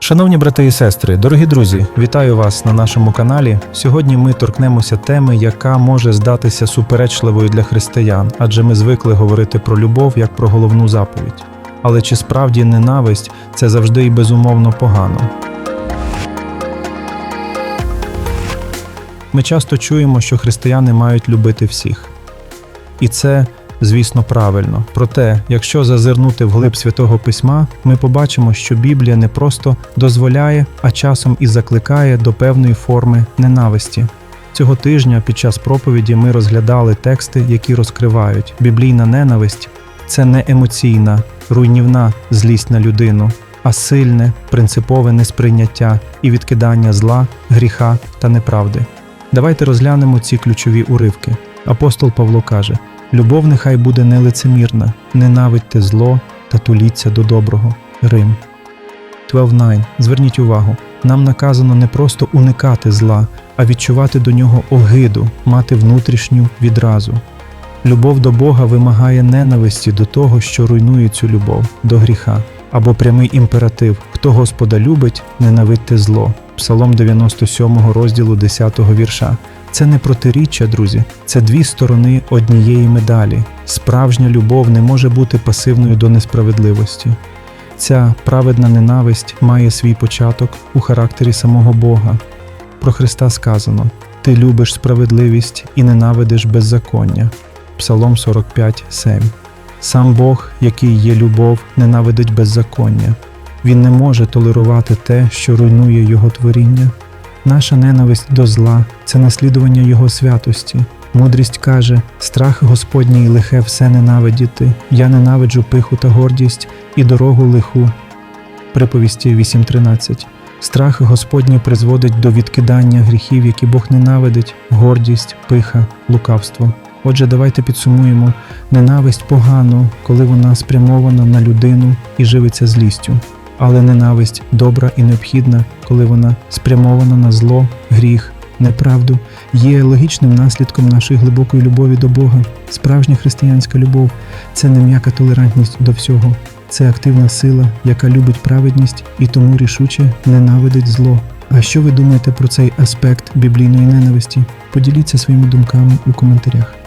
Шановні брати і сестри, дорогі друзі, вітаю вас на нашому каналі. Сьогодні ми торкнемося теми, яка може здатися суперечливою для християн, адже ми звикли говорити про любов як про головну заповідь. Але чи справді ненависть це завжди і безумовно погано? Ми часто чуємо, що християни мають любити всіх. І це, звісно, правильно. Проте, якщо зазирнути вглиб святого письма, ми побачимо, що Біблія не просто дозволяє, а часом і закликає до певної форми ненависті. Цього тижня під час проповіді ми розглядали тексти, які розкривають біблійна ненависть це не емоційна, руйнівна злість на людину, а сильне, принципове несприйняття і відкидання зла, гріха та неправди. Давайте розглянемо ці ключові уривки. Апостол Павло каже: Любов нехай буде нелицемірна, ненавидьте зло та туліться до доброго. Рим. 12.9. Зверніть увагу, нам наказано не просто уникати зла, а відчувати до нього огиду, мати внутрішню відразу. Любов до Бога вимагає ненависті до того, що руйнує цю любов, до гріха, або прямий імператив Хто Господа любить, ненавидьте зло. Псалом 97 розділу 10 вірша. Це не протиріччя, друзі, це дві сторони однієї медалі. Справжня любов не може бути пасивною до несправедливості. Ця праведна ненависть має свій початок у характері самого Бога. Про Христа сказано: Ти любиш справедливість і ненавидиш беззаконня. Псалом 45, 7. Сам Бог, який є любов, ненавидить беззаконня. Він не може толерувати те, що руйнує Його творіння. Наша ненависть до зла це наслідування Його святості. Мудрість каже: страх Господній лихе все ненавидіти. Я ненавиджу пиху та гордість і дорогу лиху. Приповісті 8.13. Страх Господній призводить до відкидання гріхів, які Бог ненавидить, гордість, пиха, лукавство. Отже, давайте підсумуємо ненависть погано, коли вона спрямована на людину і живиться злістю, але ненависть добра і необхідна, коли вона спрямована на зло, гріх, неправду, є логічним наслідком нашої глибокої любові до Бога. Справжня християнська любов це не м'яка толерантність до всього, це активна сила, яка любить праведність і тому рішуче ненавидить зло. А що ви думаєте про цей аспект біблійної ненависті? Поділіться своїми думками у коментарях.